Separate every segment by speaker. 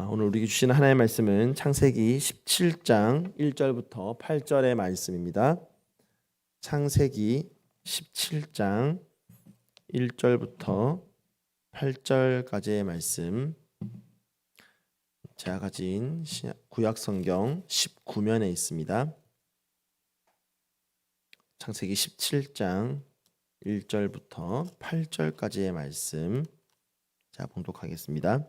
Speaker 1: 아, 오늘 우리에게 주시는 하나님의 말씀은 창세기 17장 1절부터 8절의 말씀입니다. 창세기 17장 1절부터 8절까지의 말씀. 제가 가진 구약 성경 19면에 있습니다. 창세기 17장 1절부터 8절까지의 말씀. 자, 봉독하겠습니다.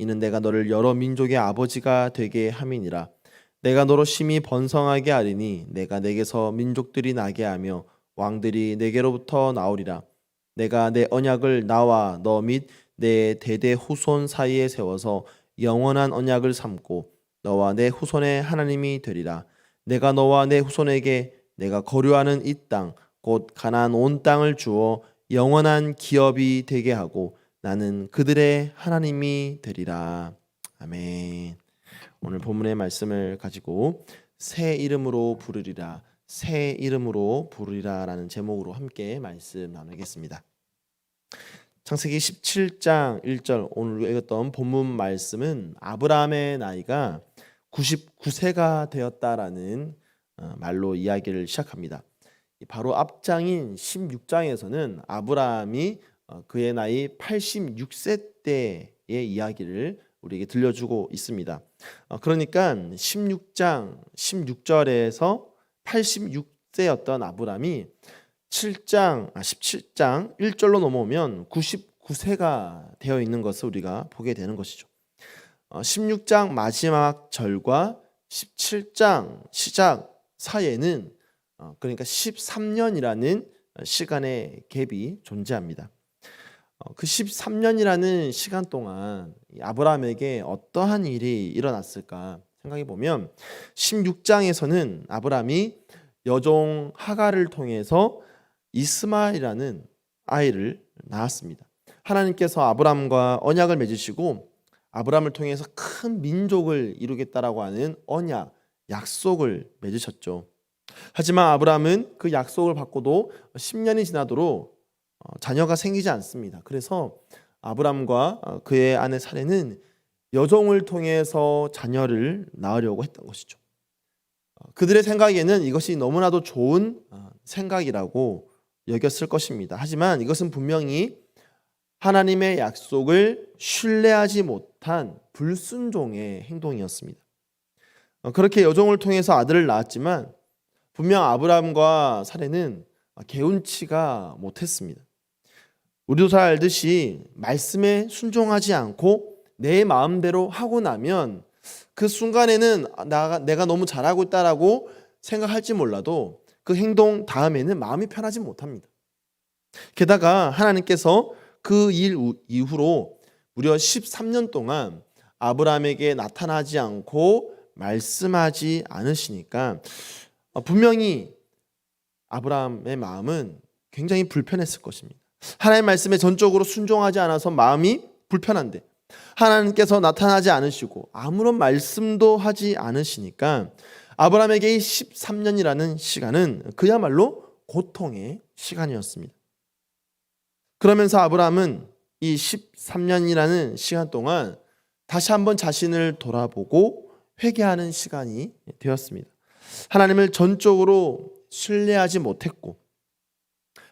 Speaker 1: 이는 내가 너를 여러 민족의 아버지가 되게 함이니라. 내가 너로 심히 번성하게 하리니 내가 내게서 민족들이 나게 하며 왕들이 내게로부터 나오리라. 내가 내 언약을 나와 너 및 내 대대 후손 사이에 세워서 영원한 언약을 삼고 너와 내 후손의 하나님이 되리라. 내가 너와 내 후손에게 내가 거류하는 이 땅 곧 가나안 온 땅을 주어 영원한 기업이 되게 하고 나는 그들의 하나님이 되리라. 아멘. 오늘 본문의 말씀을 가지고 새 이름으로 부르리라. 새 이름으로 부르리라라는 제목으로 함께 말씀 나누겠습니다. 창세기 17장 1절 오늘 읽었던 본문 말씀은 아브라함의 나이가 99세가 되었다라는 어, 말로 이야기를 시작합니다. 바로 앞장인 16장에서는 아브라함이 어, 그의 나이 86세 때의 이야기를 우리에게 들려주고 있습니다. 어, 그러니까 16장 16절에서 86세였던 아브라함이 7장 아 17장 1절로 넘어오면 99세가 되어 있는 것을 우리가 보게 되는 것이죠. 어, 16장 마지막 절과 17장 시작 사이에는 어, 그러니까 13년이라는 시간의 갭이 존재합니다. 어, 그 13년이라는 시간 동안 이 아브라함에게 어떠한 일이 일어났을까 생각해 보면 16장에서는 아브라함이 여종 하가를 통해서 이스마엘이라는 아이를 낳았습니다. 하나님께서 아브라함과 언약을 맺으시고 아브라함을 통해서 큰 민족을 이루겠다라고 하는 언약, 약속을 맺으셨죠. 하지만 아브라함은 그 약속을 받고도 10년이 지나도록 어, 자녀가 생기지 않습니다. 그래서 아브람과 어, 그의 아내 사례는 여종을 통해서 자녀를 낳으려고 했던 것이죠. 어, 그들의 생각에는 이것이 너무나도 좋은 어, 생각이라고 여겼을 것입니다. 하지만 이것은 분명히 하나님의 약속을 신뢰하지 못한 불순종의 행동이었습니다. 어, 그렇게 여종을 통해서 아들을 낳았지만 분명 아브람과 사례는 개운치가 못했습니다. 우리도 잘 알듯이 말씀에 순종하지 않고 내 마음대로 하고 나면 그 순간에는 나, 내가 너무 잘하고 있다라고 생각할지 몰라도 그 행동 다음에는 마음이 편하지 못합니다. 게다가 하나님께서 그 일 이후로 무려 13년 동안 아브라함에게 나타나지 않고 말씀하지 않으시니까 분명히 아브라함의 마음은 굉장히 불편했을 것입니다. 하나님의 말씀에 전적으로 순종하지 않아서 마음이 불편한데 하나님께서 나타나지 않으시고 아무런 말씀도 하지 않으시니까 아브라함에게 이 13년이라는 시간은 그야말로 고통의 시간이었습니다. 그러면서 아브라함은 이 13년이라는 시간 동안 다시 한번 자신을 돌아보고 회개하는 시간이 되었습니다. 하나님을 전적으로 신뢰하지 못했고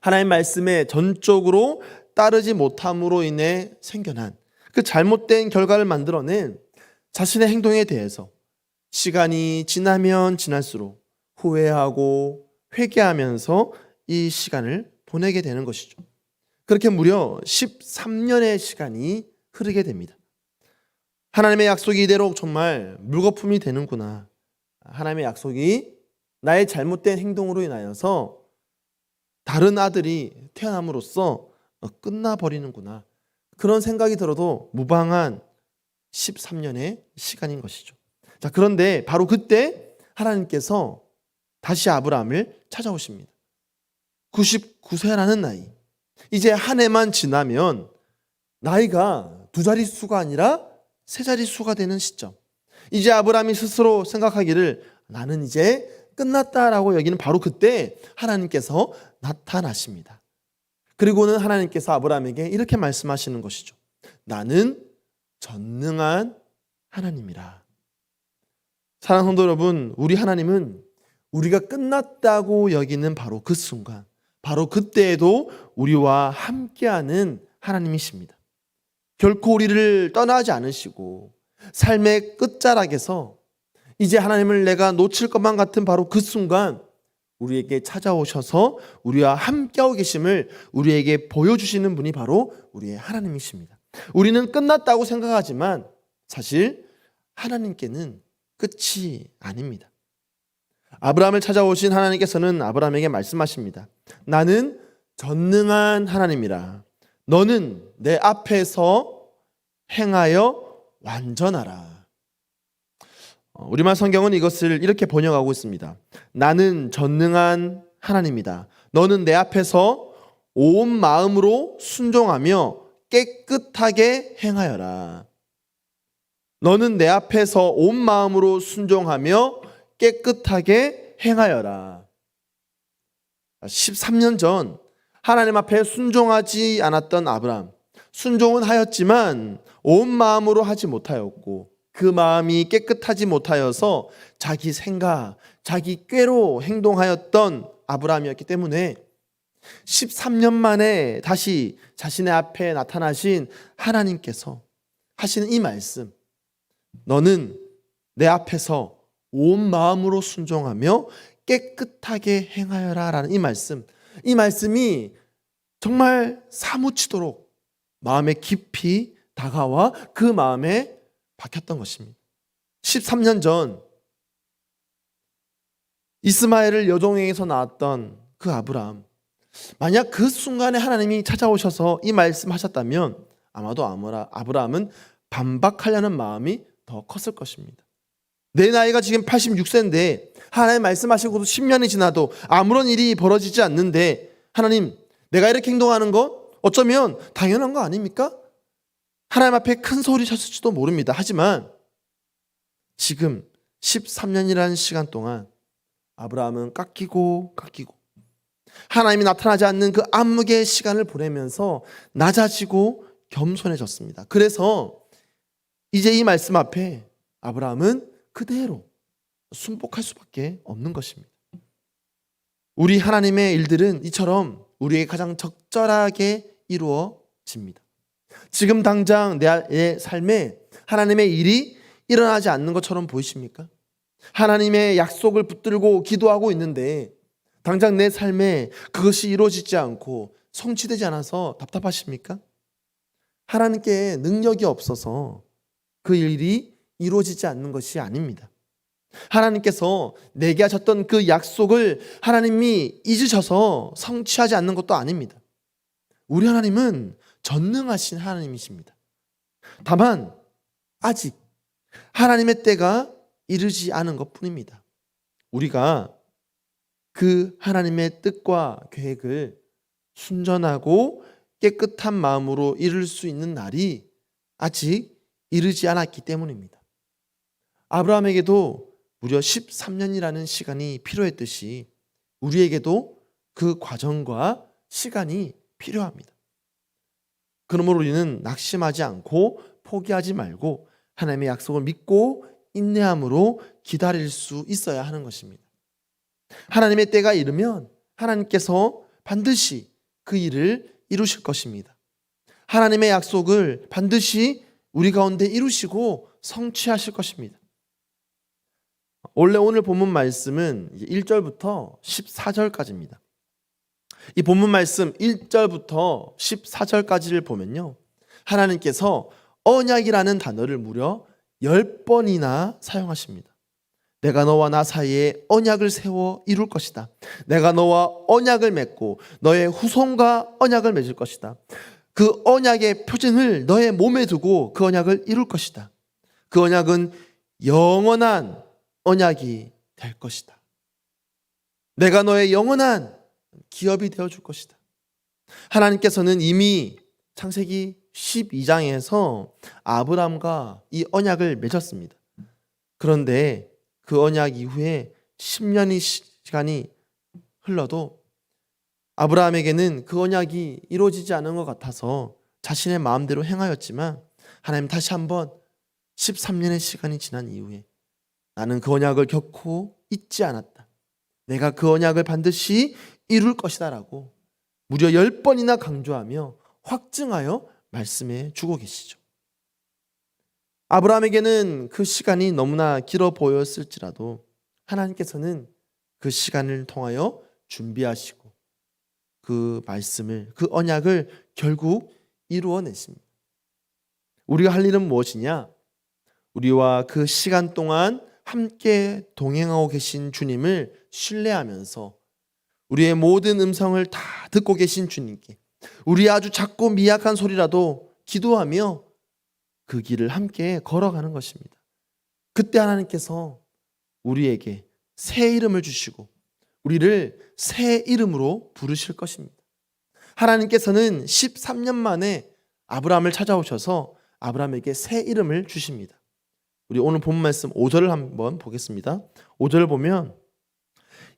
Speaker 1: 하나님 말씀에 전적으로 따르지 못함으로 인해 생겨난 그 잘못된 결과를 만들어낸 자신의 행동에 대해서 시간이 지나면 지날수록 후회하고 회개하면서 이 시간을 보내게 되는 것이죠. 그렇게 무려 13년의 시간이 흐르게 됩니다. 하나님의 약속이 이대로 정말 물거품이 되는구나. 하나님의 약속이 나의 잘못된 행동으로 인하여서 다른 아들이 태어남으로써 끝나버리는구나. 그런 생각이 들어도 무방한 13년의 시간인 것이죠. 자, 그런데 바로 그때 하나님께서 다시 아브라함을 찾아오십니다. 99세라는 나이. 이제 한 해만 지나면 나이가 두 자릿수가 아니라 세 자릿수가 되는 시점. 이제 아브라함이 스스로 생각하기를 나는 이제 끝났다라고 여기는 바로 그때 하나님께서 나타나십니다. 그리고는 하나님께서 아브라함에게 이렇게 말씀하시는 것이죠. 나는 전능한 하나님이라. 사랑하는 성도 여러분, 우리 하나님은 우리가 끝났다고 여기는 바로 그 순간, 바로 그때에도 우리와 함께하는 하나님이십니다. 결코 우리를 떠나지 않으시고 삶의 끝자락에서 이제 하나님을 내가 놓칠 것만 같은 바로 그 순간 우리에게 찾아오셔서 우리와 함께하고 계심을 우리에게 보여주시는 분이 바로 우리의 하나님이십니다. 우리는 끝났다고 생각하지만 사실 하나님께는 끝이 아닙니다. 아브라함을 찾아오신 하나님께서는 아브라함에게 말씀하십니다. 나는 전능한 하나님이라. 너는 내 앞에서 행하여 완전하라. 어, 우리말 성경은 이것을 이렇게 번역하고 있습니다. 나는 전능한 하나님이다. 너는 내 앞에서 온 마음으로 순종하며 깨끗하게 행하여라. 너는 내 앞에서 온 마음으로 순종하며 깨끗하게 행하여라. 13년 전 하나님 앞에 순종하지 않았던 아브라함. 순종은 하였지만 온 마음으로 하지 못하였고 그 마음이 깨끗하지 못하여서 자기 생각, 자기 꾀로 행동하였던 아브라함이었기 때문에 13년 만에 다시 자신의 앞에 나타나신 하나님께서 하시는 이 말씀. 너는 내 앞에서 온 마음으로 순종하며 깨끗하게 행하여라 라는 이 말씀. 이 말씀이 정말 사무치도록 마음에 깊이 다가와 그 마음에 박혔던 것입니다. 13년 전 이스마엘을 여종에게서 낳았던 그 아브라함. 만약 그 순간에 하나님이 찾아오셔서 이 말씀하셨다면 아마도 아무라 아브라함은 반박하려는 마음이 더 컸을 것입니다. 내 나이가 지금 86세인데 하나님 말씀하시고도 10년이 지나도 아무런 일이 벌어지지 않는데 하나님 내가 이렇게 행동하는 거 어쩌면 당연한 거 아닙니까? 하나님 앞에 큰 소리 쳤을지도 모릅니다. 하지만 지금 13년이라는 시간 동안 아브라함은 깎이고 깎이고 하나님이 나타나지 않는 그 암흑의 시간을 보내면서 낮아지고 겸손해졌습니다. 그래서 이제 이 말씀 앞에 아브라함은 그대로 순복할 수밖에 없는 것입니다. 우리 하나님의 일들은 이처럼 우리에게 가장 적절하게 이루어집니다. 지금 당장 내 삶에 하나님의 일이 일어나지 않는 것처럼 보이십니까? 하나님의 약속을 붙들고 기도하고 있는데 당장 내 삶에 그것이 이루어지지 않고 성취되지 않아서 답답하십니까? 하나님께 능력이 없어서 그 일이 이루어지지 않는 것이 아닙니다. 하나님께서 내게 하셨던 그 약속을 하나님이 잊으셔서 성취하지 않는 것도 아닙니다. 우리 하나님은 전능하신 하나님이십니다. 다만 아직 하나님의 때가 이르지 않은 것 뿐입니다. 우리가 그 하나님의 뜻과 계획을 순전하고 깨끗한 마음으로 이룰 수 있는 날이 아직 이르지 않았기 때문입니다. 아브라함에게도 무려 13년이라는 시간이 필요했듯이 우리에게도 그 과정과 시간이 필요합니다. 그러므로 우리는 낙심하지 않고 포기하지 말고 하나님의 약속을 믿고 인내함으로 기다릴 수 있어야 하는 것입니다. 하나님의 때가 이르면 하나님께서 반드시 그 일을 이루실 것입니다. 하나님의 약속을 반드시 우리 가운데 이루시고 성취하실 것입니다. 원래 오늘 본문 말씀은 1절부터 14절까지입니다. 이 본문 말씀 1절부터 14절까지를 보면요. 하나님께서 언약이라는 단어를 무려 10번이나 사용하십니다. 내가 너와 나 사이에 언약을 세워 이룰 것이다. 내가 너와 언약을 맺고 너의 후손과 언약을 맺을 것이다. 그 언약의 표징을 너의 몸에 두고 그 언약을 이룰 것이다. 그 언약은 영원한 언약이 될 것이다. 내가 너의 영원한 기업이 되어 줄 것이다. 하나님께서는 이미 창세기 12장에서 아브람과 이 언약을 맺었습니다. 그런데 그 언약 이후에 10년의 시간이 흘러도 아브라함에게는 그 언약이 이루어지지 않은 것 같아서 자신의 마음대로 행하였지만 하나님 다시 한번 13년의 시간이 지난 이후에 나는 그 언약을 결코 잊지 않았다. 내가 그 언약을 반드시 이룰 것이다라고 무려 10번이나 강조하며 확증하여 말씀해 주고 계시죠. 아브라함에게는 그 시간이 너무나 길어 보였을지라도 하나님께서는 그 시간을 통하여 준비하시고 그 말씀을 그 언약을 결국 이루어내십니다. 우리가 할 일은 무엇이냐? 우리와 그 시간 동안 함께 동행하고 계신 주님을 신뢰하면서 우리의 모든 음성을 다 듣고 계신 주님께 우리 아주 작고 미약한 소리라도 기도하며 그 길을 함께 걸어가는 것입니다. 그때 하나님께서 우리에게 새 이름을 주시고 우리를 새 이름으로 부르실 것입니다. 하나님께서는 13년 만에 아브라함을 찾아오셔서 아브라함에게 새 이름을 주십니다. 우리 오늘 본 말씀 5절을 한번 보겠습니다. 5절을 보면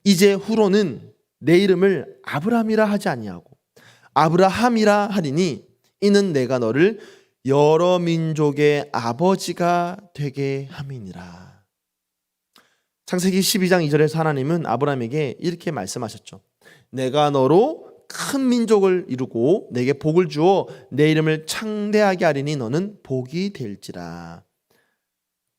Speaker 1: 이제 후로는 내 이름을 아브라함이라 하지 아니하고 아브라함이라 하리니 이는 내가 너를 여러 민족의 아버지가 되게 함이니라. 창세기 12장 2절에서 하나님은 아브라함에게 이렇게 말씀하셨죠. 내가 너로 큰 민족을 이루고 내게 복을 주어 내 이름을 창대하게 하리니 너는 복이 될지라.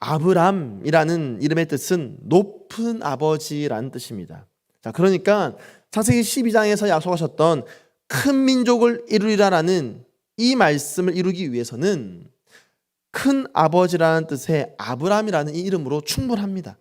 Speaker 1: 아브람이라는 이름의 뜻은 높은 아버지라는 뜻입니다. 자, 그러니까 창세기 12장에서 약속하셨던 큰 민족을 이루리라라는 이 말씀을 이루기 위해서는 큰 아버지라는 뜻의 아브람이라는 이 이름으로 충분합니다.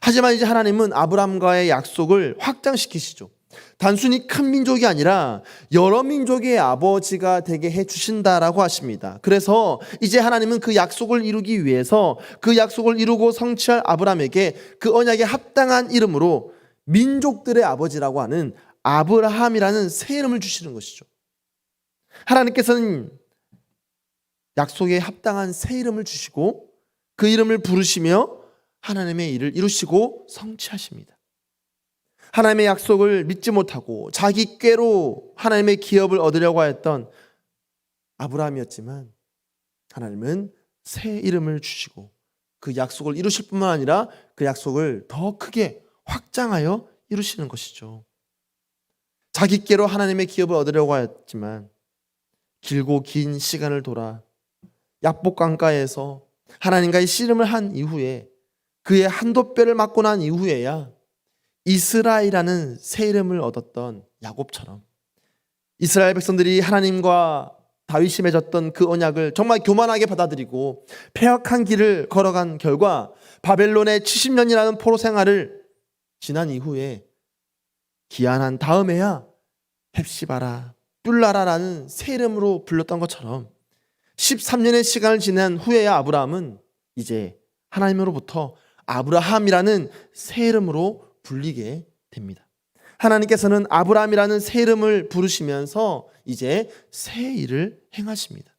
Speaker 1: 하지만 이제 하나님은 아브람과의 약속을 확장시키시죠. 단순히 큰 민족이 아니라 여러 민족의 아버지가 되게 해 주신다라고 하십니다. 그래서 이제 하나님은 그 약속을 이루기 위해서 그 약속을 이루고 성취할 아브람에게 그 언약에 합당한 이름으로 민족들의 아버지라고 하는 아브라함이라는 새 이름을 주시는 것이죠. 하나님께서는 약속에 합당한 새 이름을 주시고 그 이름을 부르시며 하나님의 일을 이루시고 성취하십니다. 하나님의 약속을 믿지 못하고 자기 꾀로 하나님의 기업을 얻으려고 했던 아브라함이었지만 하나님은 새 이름을 주시고 그 약속을 이루실 뿐만 아니라 그 약속을 더 크게 확장하여 이루시는 것이죠. 자기 꾀로 하나님의 기업을 얻으려고 했지만 길고 긴 시간을 돌아 약복 강가에서 하나님과의 씨름을 한 이후에 그의 한도 뼈를 맞고 난 이후에야 이스라엘이라는 새 이름을 얻었던 야곱처럼 이스라엘 백성들이 하나님과 다윗이 맺었던 그 언약을 정말 교만하게 받아들이고 폐역한 길을 걸어간 결과 바벨론의 70년이라는 포로 생활을 지난 이후에 기한한 다음에야 헵시바라 뿔라라라는 새 이름으로 불렀던 것처럼 13년의 시간을 지난 후에야 아브라함은 이제 하나님으로부터 아브라함이라는 새 이름으로 불리게 됩니다. 하나님께서는 아브라함이라는 새 이름을 부르시면서 이제 새 일을 행하십니다.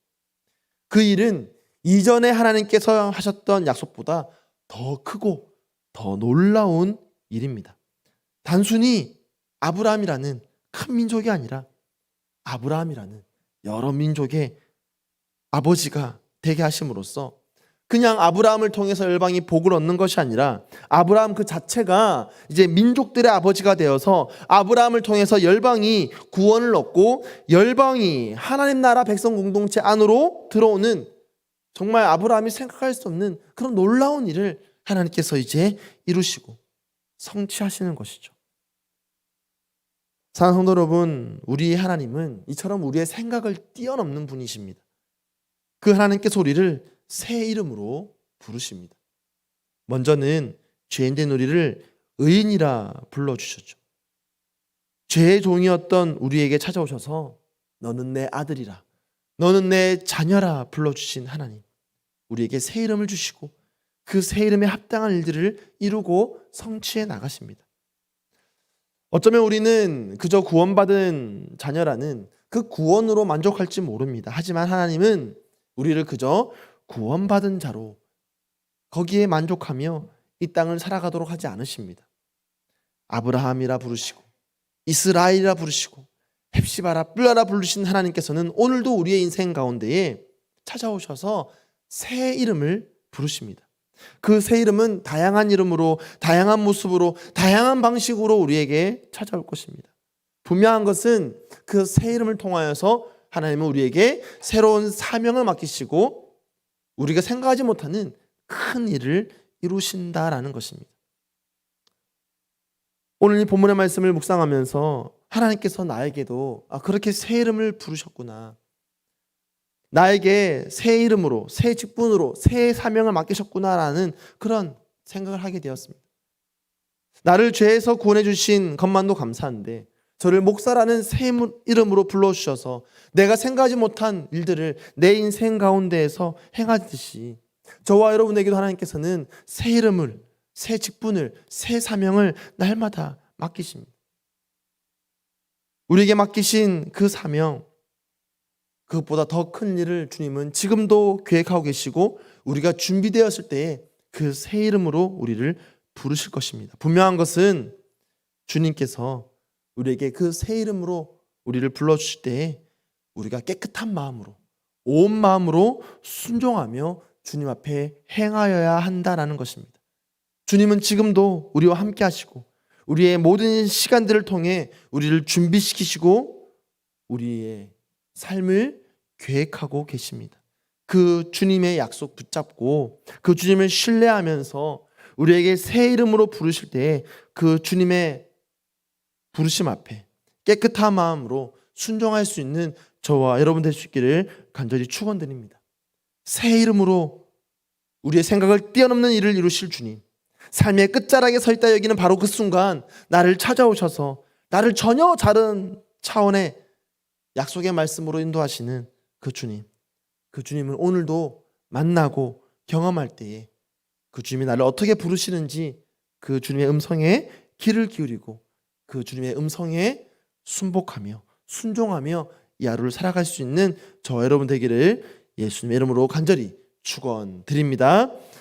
Speaker 1: 그 일은 이전에 하나님께서 하셨던 약속보다 더 크고 더 놀라운 일입니다. 단순히 아브라함이라는 큰 민족이 아니라 아브라함이라는 여러 민족의 아버지가 되게 하심으로써 그냥 아브라함을 통해서 열방이 복을 얻는 것이 아니라 아브라함 그 자체가 이제 민족들의 아버지가 되어서 아브라함을 통해서 열방이 구원을 얻고 열방이 하나님 나라 백성 공동체 안으로 들어오는 정말 아브라함이 생각할 수 없는 그런 놀라운 일을 하나님께서 이제 이루시고 성취하시는 것이죠. 사랑하는 성도 여러분, 우리 하나님은 이처럼 우리의 생각을 뛰어넘는 분이십니다. 그 하나님께서 우리를 새 이름으로 부르십니다. 먼저는 죄인 된 우리를 의인이라 불러주셨죠. 죄의 종이었던 우리에게 찾아오셔서 너는 내 아들이라, 너는 내 자녀라 불러주신 하나님. 우리에게 새 이름을 주시고 그 새 이름에 합당한 일들을 이루고 성취해 나가십니다. 어쩌면 우리는 그저 구원받은 자녀라는 그 구원으로 만족할지 모릅니다. 하지만 하나님은 우리를 그저 구원받은 자로 거기에 만족하며 이 땅을 살아가도록 하지 않으십니다. 아브라함이라 부르시고 이스라엘이라 부르시고 헵시바라 뿔라라 부르신 하나님께서는 오늘도 우리의 인생 가운데에 찾아오셔서 새 이름을 부르십니다. 그 새 이름은 다양한 이름으로 다양한 모습으로 다양한 방식으로 우리에게 찾아올 것입니다. 분명한 것은 그 새 이름을 통하여서 하나님은 우리에게 새로운 사명을 맡기시고 우리가 생각하지 못하는 큰 일을 이루신다라는 것입니다. 오늘 이 본문의 말씀을 묵상하면서 하나님께서 나에게도 아, 그렇게 새 이름을 부르셨구나. 나에게 새 이름으로, 새 직분으로, 새 사명을 맡기셨구나라는 그런 생각을 하게 되었습니다. 나를 죄에서 구원해 주신 것만도 감사한데 저를 목사라는 새 이름으로 불러주셔서 내가 생각하지 못한 일들을 내 인생 가운데에서 행하듯이 저와 여러분에게도 하나님께서는 새 이름을, 새 직분을, 새 사명을 날마다 맡기십니다. 우리에게 맡기신 그 사명, 그것보다 더 큰 일을 주님은 지금도 계획하고 계시고 우리가 준비되었을 때에 그 새 이름으로 우리를 부르실 것입니다. 분명한 것은 주님께서 우리에게 그 새 이름으로 우리를 불러주실 때에 우리가 깨끗한 마음으로 온 마음으로 순종하며 주님 앞에 행하여야 한다라는 것입니다. 주님은 지금도 우리와 함께 하시고 우리의 모든 시간들을 통해 우리를 준비시키시고 우리의 삶을 계획하고 계십니다. 그 주님의 약속 붙잡고 그 주님을 신뢰하면서 우리에게 새 이름으로 부르실 때 그 주님의 부르심 앞에 깨끗한 마음으로 순종할 수 있는 저와 여러분 될 수 있기를 간절히 축원드립니다. 새 이름으로 우리의 생각을 뛰어넘는 일을 이루실 주님. 삶의 끝자락에 서 있다 여기는 바로 그 순간 나를 찾아오셔서 나를 전혀 다른 차원의 약속의 말씀으로 인도하시는 그 주님. 그 주님을 오늘도 만나고 경험할 때에 그 주님이 나를 어떻게 부르시는지 그 주님의 음성에 귀를 기울이고 그 주님의 음성에 순복하며 순종하며 이 하루를 살아갈 수 있는 저 여러분 되기를 예수님의 이름으로 간절히 축원드립니다.